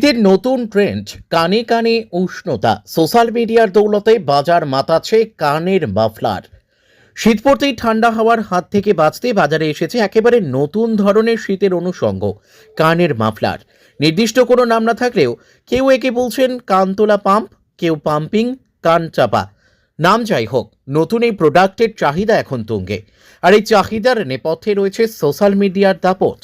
শীতের নতুন ট্রেন্ড কানে কানে উষ্ণতা। সোশ্যাল মিডিয়ার দৌলতে বাজার মাতাচ্ছে কানের মাফলার। শীত পড়তেই ঠান্ডা হাওয়ার হাত থেকে বাঁচতে বাজারে এসেছে একেবারে নতুন ধরনের শীতের অনুষঙ্গ, কানের মাফলার। নির্দিষ্ট কোনো নাম না থাকলেও কেউ একে বলছেন কানতোলা পাম্প কেউ পাম্পিং কান চাপা। নাম যাই হোক, নতুন এই প্রোডাক্টের চাহিদা এখন তুঙ্গে। আর এই চাহিদার নেপথ্যে রয়েছে সোশ্যাল মিডিয়ার দাপট।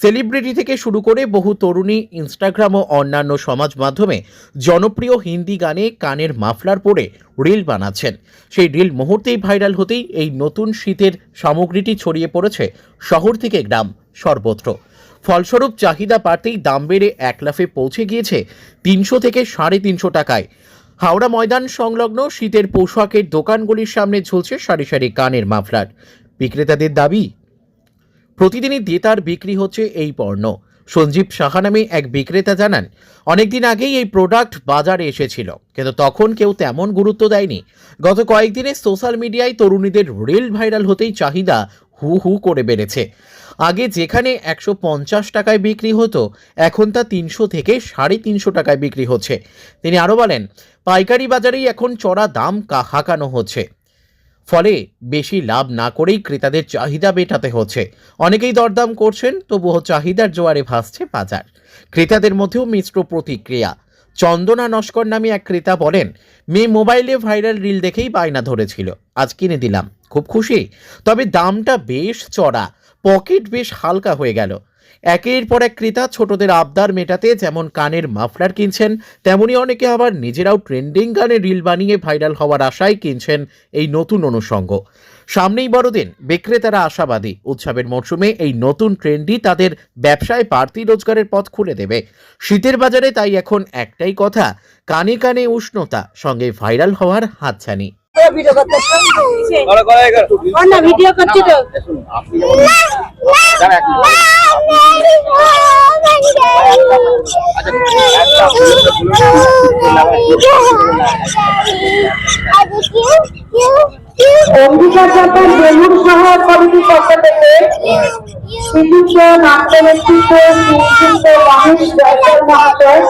সেলিব্রিটি থেকে শুরু করে বহু তরুণী ইনস্টাগ্রাম ও অন্যান্য সমাজ মাধ্যমে জনপ্রিয় হিন্দি গানে কানের মাফলার পরে রিল বানাচ্ছেন। সেই রিল মুহূর্তেই ভাইরাল হতেই এই নতুন শীতের সামগ্রীটি ছড়িয়ে পড়েছে শহর থেকে গ্রাম সর্বত্র। ফলস্বরূপ চাহিদা বাড়তেই দাম বেড়ে এক লাফে পৌঁছে গিয়েছে তিনশো থেকে সাড়ে তিনশো টাকায়। হাওড়া ময়দান সংলগ্ন শীতের পোশাকের দোকানগুলির সামনে ঝুলছে সারি সারি কানের মাফলার। বিক্রেতাদের দাবি প্রতিদিনই দেতার বিক্রি হচ্ছে এই পণ্য। সঞ্জীব সাহা নামে এক বিক্রেতা জানান, অনেকদিন আগেই এই প্রোডাক্ট বাজারে এসেছিল, কিন্তু তখন কেউ তেমন গুরুত্ব দেয়নি। গত কয়েকদিনে সোশ্যাল মিডিয়ায় তরুণীদের রিল ভাইরাল হতেই চাহিদা হু হু করে বেড়েছে। আগে যেখানে একশো পঞ্চাশ টাকায় বিক্রি হতো, এখন তা তিনশো থেকে সাড়ে তিনশো টাকায় বিক্রি হচ্ছে। তিনি আরও বলেন, পাইকারি বাজারেই এখন চড়া দাম হাঁকানো হচ্ছে। ফলে বেশি লাভ না করেই ক্রেতাদের চাহিদা মেটাতে হচ্ছে। অনেকেই দরদাম করছেন, তবুও চাহিদার জোয়ারে ভাসছে বাজার। ক্রেতাদের মধ্যেও মিশ্র প্রতিক্রিয়া। চন্দনা নস্কর নামে এক ক্রেতা বলেন, মেয়ে মোবাইলে ভাইরাল রিল দেখেই বায়না ধরেছিল। আজ কিনে দিলাম। খুব খুশি। তবে দামটা বেশ চড়া। পকেট বেশ হালকা হয়ে গেল। একের পর এক ক্রেতা ছোটদের আবদার মেটাতে যেমন কানের মাফলার কিনছেন, তেমনি অনেকে আবার নিজেরাও ট্রেন্ডিং গানে রিল বানিয়ে ভাইরাল হওয়ার আশায় কিনছেন এই নতুন অনুষঙ্গ। সামনেই বড়দিন, বিক্রেতারা আশাবাদী। উৎসবের মরশুমে এই নতুন ট্রেন্ডই তাদের ব্যবসায় বাড়তি রোজগারের পথ খুলে দেবে। শীতের বাজারে তাই এখন একটাই কথা, কানে কানে উষ্ণতা, সঙ্গে ভাইরাল হওয়ার হাতছানি। ভিডিও করতে করো করো করো। না ভিডিও করছি তো। দাঁড়া এক অম্বিকা চাপার বেলুর সহ কমিটির পক্ষ থেকে। শ্রীযুক্ত নাট্যনেতৃত্ব শ্রীযুক্ত রমেশ জয়সল মহাশয়।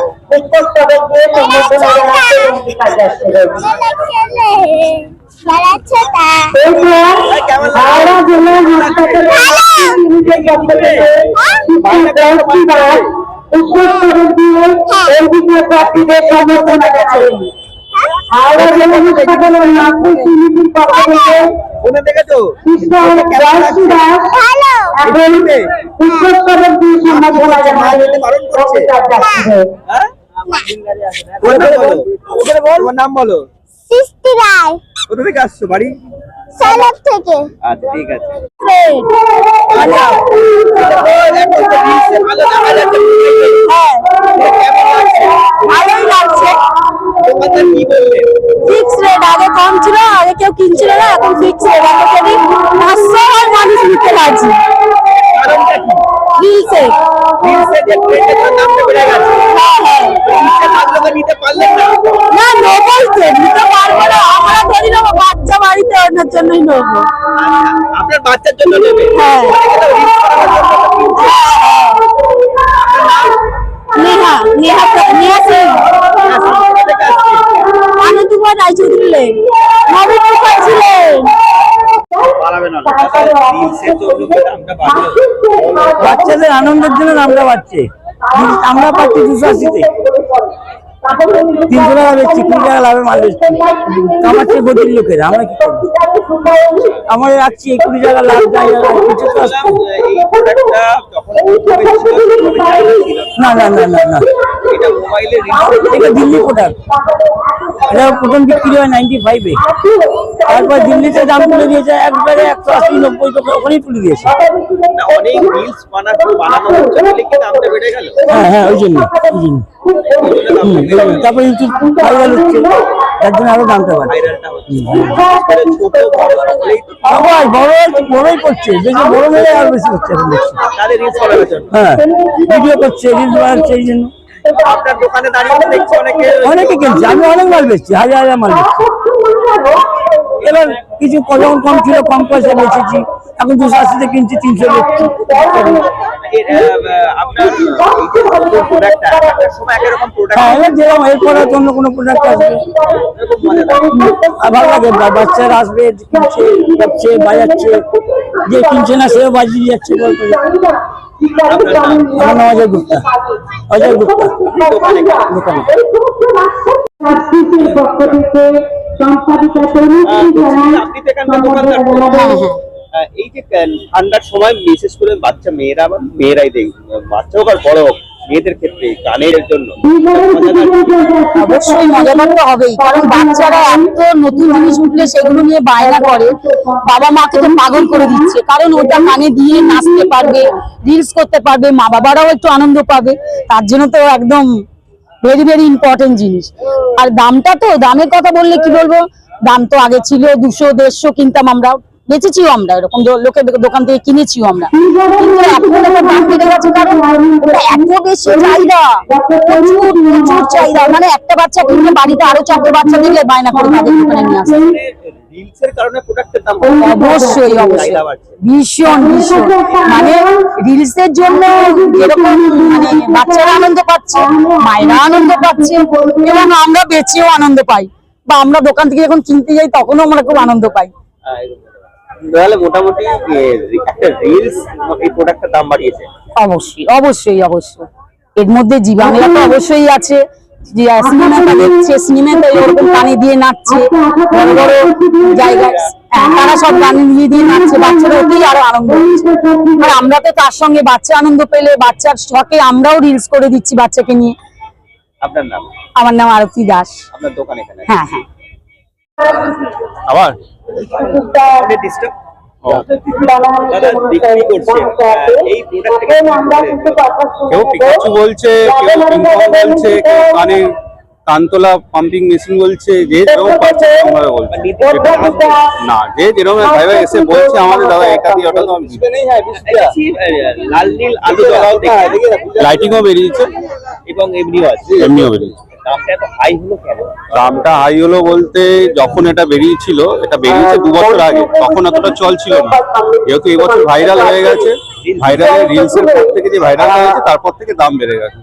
হাওড়া জেলা হাসপাতালে প্রার্থীদের সম্বোধনা জানাবেন হাওড়া জেলা হাসপাতালের নাগপুর ইউনিটের পক্ষ থেকে কৃষ্ণ জয়শ্রী দাস এখন পুষ্পস্তবক দিয়ে সম্বোধনা জানাবেন অম্বিকা হ্যাঁ তোমার নাম বলো। সৃষ্টি রায়। কোথা থেকে আসছো বাড়ি? সালাম থেকে। আচ্ছা ঠিক আছে। ফিক্স রেট আগে কম ছিল আগে কেউ কিনছিল না এখন ফিক্স রেট যদি পাঁচশো আর মানুষ নিতে রাজি। কারণটা কি? যে বেড়ে গেছে হ্যাঁ হ্যাঁ রিলসে মাধ্যমে নিতে পারলেন না। না নেবই তো নিতে পারব না। আমরা ধরি নেব বাচ্চা বাড়িতে ওনার জন্যই নেব। আপনার বাচ্চার জন্য নেবে? হ্যাঁ। নেহা নেহা নেহা সিং রায়চৌধুরী লেন নবীন বাচ্চাদের আনন্দের জন্য দামটা বাড়ছে। আমরা পাচ্ছি দুশো আশিতে। তিনশো টাকা বেচছি কুড়ি টাকা লাভে মাল বেচছি কামাচ্ছে গদির লোকের আমরা কি আমার আমরা রাখছি কুড়ি টাকা লাভ যায় কিছু তো। এই। না না না না না এটা মোবাইলে এটা দিল্লি প্রোডাক্ট এটা প্রথম বিক্রি হয়? নাইনটি ফাইভে তারপর দিল্লিতে দাম তুলে দিয়েছে একবারে একশো আশি নব্বই টাকা ওখানেই তুলে দিয়েছে। অনেক রিলস বানানো বানানো হচ্ছে বলে দামটা বেড়ে গেল? হ্যাঁ হ্যাঁ ওই জন্য ওই জন্য। তারপর ইউটিউব ভাইরাল হচ্ছে। তার জন্য আরও দামটা বড় বড়ই করছে। বেশি বড় মেয়ে আর বেশি হচ্ছে হ্যাঁ ভিডিও করছে রিলস বানাচ্ছে এই জন্য। আপনার দোকানে দাঁড়িয়ে দেখছি অনেকে অনেকে কিনছে আমি অনেক মাল বেচছি হাজার হাজার মাল বেচছি। এবার কিছু যখন কম ছিল কম পয়সা বেচেছি। এখন দুশো আশিতে কিনছি তিনশো বেচছি। হ্যাঁ এরপর অন্য কোনো প্রোডাক্ট আসবে। ভালো লাগে বাচ্চারা আসবে কিনছে যাচ্ছে বাজাচ্ছে যে কিনছে না সেও বাজিয়ে যাচ্ছে গল্প আমার নাম গুপ্তা। অজয় গুপ্তা পক্ষ থেকে সম্পাদিকা এই যে ঠান্ডার সময় বিশেষ করে বাচ্চা মেয়েরা বা মেয়েরাই দেখ বাচ্চা হোক আর বড় হোক। মেয়েদের ক্ষেত্রে, গানের জন্য। অবশ্যই মজাদার তো হবেই, কারণ বাচ্চারা এত নতুন জিনিস উঠলে সেগুলো নিয়ে বায়না করে, বাবা মাকে তো পাগল করে দিচ্ছে। কারণ ওটা কানে দিয়ে নাচতে পারবে রিলস করতে পারবে মা বাবারাও একটু আনন্দ পাবে। তার জন্য তো একদম ভেরি ভেরি ইম্পর্টেন্ট জিনিস। আর দামটা তো, দামের কথা বললে কি বলব? দাম তো আগে ছিল দুশো, দেড়শো কিনতাম আমরা বেচেছিও আমরা এরকম লোকের দোকান থেকে কিনেছিও আমরা। কিন্তু এখন আমার দাম বেড়ে গেছে কারণ এত বেশি চাহিদা প্রচুর প্রচুর চাহিদা। মানে একটা বাচ্চা কিনলে বাড়িতে আরও চারটে বাচ্চা দিলে বায়না করে তাদের দোকানে নিয়ে আসে। অবশ্যই অবশ্যই। ভীষণ ভীষণ। মানে রিলস জন্য যেরকম মানে বাচ্চারা আনন্দ পাচ্ছে মায়েরা আনন্দ পাচ্ছে এবং আমরা বেচেও আনন্দ পাই। বা আমরা দোকান থেকে যখন কিনতে যাই তখনও আমরা খুব আনন্দ পাই। আহ, তাহলে মোটামুটি একটা রিলস এই প্রোডাক্টের দাম বাড়িয়েছে। অবশ্যই অবশ্যই অবশ্যই। এর মধ্যে জি বাংলা তো অবশ্যই আছে। সিনেমাটা দেখছে সিনেমাতে ওরকম কানে দিয়ে নাচছে। বড় বড় জায়গায় হ্যাঁ, তারা সব গানে দিয়ে দিয়ে নাচছে বাচ্চারা ওতেই আরও আনন্দ আর আমরা তো তার সঙ্গে বাচ্চা আনন্দ পেলে বাচ্চার শখে আমরাও রিলস করে দিচ্ছি বাচ্চাকে নিয়ে। আপনার নাম? আমার নাম আরতি দাস। আপনার দোকান এখানে? হ্যাঁ হ্যাঁ। আবার? কেউ পিকাচু বলছে কেউ বলছে কেউ কানে কানতলা পাম্পিং মেশিন বলছে যে যেরকম পাচ্ছে সেরকম বলছে। না যে যেরকম ভাবে এসে বলছে আমাদের দাদা এটা দিয়ে ওটা তো আমি লাল নীল আলু লাইটিংও বেরিয়েছে। এবং এমনিও আছে। এমনিও বেরিয়েছে। দামটা হাই হলো বলতে যখন এটা বেরিয়েছিল এটা বেরিয়েছে দু বছর আগে তখন অতটা চল ছিল না। যেহেতু এবছর ভাইরাল হয়ে গেছে ভাইরাল রিলসের পর থেকে যে ভাইরাল হয়েছে তারপর থেকে দাম বেড়ে গেছে।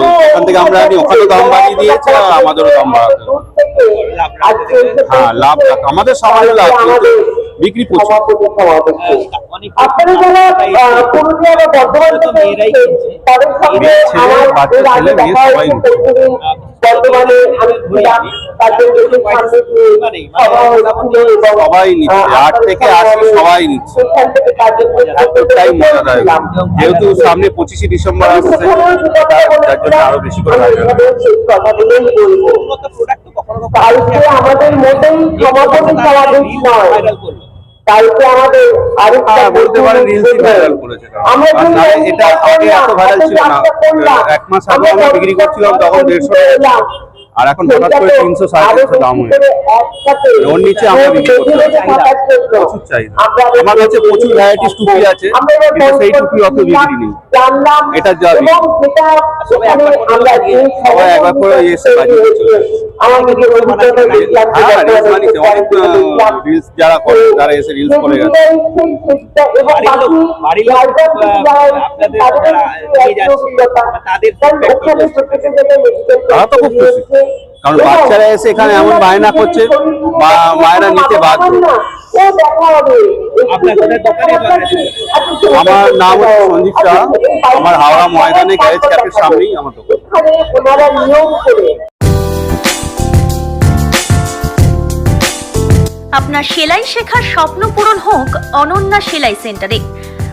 তো এখান থেকে আমরা জানি ওখানে দাম বাড়িয়ে দিয়েছে আর আমাদেরও দাম বাড়াতে হ্যাঁ লাভ আমাদের লাভ বিক্রি প্রচুর। অনেক আপনারা যারা পুরুলিয়া বা বর্ধমান থেকে এসেছেন, তাদের সঙ্গে আমার এর আগে দেখা হয়েছে নিচ্ছে। বর্ধমানে আমি ছিলাম তাদের দেখে সামনে দিয়ে সভা হচ্ছিল এবং, সবাই নিচ্ছে আট থেকে আশি সবাই নিচ্ছে। সেখান থেকে কার্যক্রম এতটাই মজাদার। যেহেতু সামনে পঁচিশে ডিসেম্বর আসছে তার জন্য আরও বেশি করে আমাদের মোটেই সমাপনী নয়। কালকে আমাদের আরেকটা হ্যাঁ, বলতে পারেন রিলস ভাইরাল করেছে আমরা এটা আগে এত ভাইরাল ছিল না এক মাস আগে আমরা বিক্রি করছিলাম তখন দেড়শো টাকা ছিল। আর এখন হঠাৎ করে তিনশো সাড়ে তিনশো দাম হয়ে ওর নিচে আমরা বিক্রি করতে প্রচুর চাহিদা। আমার কাছে প্রচুর ভ্যারাইটিস টুপি আছে। কিন্তু সেই টুপি অত বিক্রি নেই। এটা যা সবাই একবার করে এসে বাজিয়ে। হ্যাঁ রিলস যারা করে তারা এসে রিলস করে গেছে? তারা তো খুব খুশি। কারণ বাচ্চারা এসে এখানে এমন বায়না করছে বা মায়েরা নিতে বাধ্য? আমার নাম হচ্ছে সঞ্জীব শাহ। আমার হাওড়া ময়দানে গ্যারেজ ক্যাফের সামনেই আমার দোকান। আপনার সেলাই শেখার স্বপ্ন পূরণ হোক অনন্যা সেলাই সেন্টারে।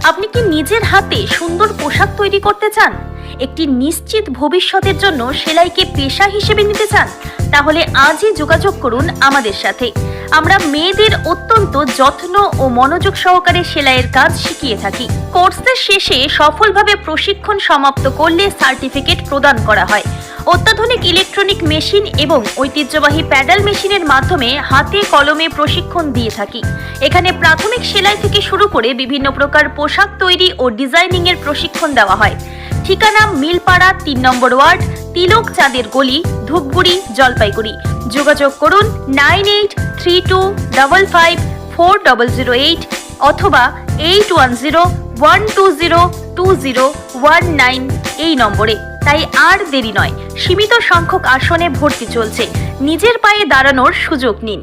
আপনি কি নিজের হাতে সুন্দর পোশাক তৈরি করতে চান? একটি নিশ্চিত ভবিষ্যতের জন্য সেলাইকে পেশা হিসেবে নিতে চান, তাহলে আজই যোগাযোগ করুন আমাদের সাথে। আমরা মেয়েদের অত্যন্ত যত্ন ও মনোযোগ সহকারে সেলাইয়ের কাজ শিখিয়ে থাকি। কোর্সের শেষে সফলভাবে প্রশিক্ষণ সমাপ্ত করলে সার্টিফিকেট প্রদান করা হয়। অত্যাধুনিক ইলেকট্রনিক মেশিন এবং ঐতিহ্যবাহী প্যাডাল মেশিনের মাধ্যমে হাতে কলমে প্রশিক্ষণ দিয়ে থাকি। এখানে প্রাথমিক সেলাই থেকে শুরু করে বিভিন্ন প্রকার পোশাক তৈরি ও ডিজাইনিং এর প্রশিক্ষণ দেওয়া হয়। ঠিকানা মিলপাড়া তিন নম্বর ওয়ার্ড, তিলক চাঁদের গলি, ধূপগুড়ি, জলপাইগুড়ি। যোগাযোগ করুন nine eight three two double five four double zero eight অথবা eight one zero one two zero two zero one nine এই নম্বরে। তাই আর দেরি নয়, সীমিত সংখ্যক আসনে ভর্তি চলছে। নিজের পায়ে দাঁড়ানোর সুযোগ নিন।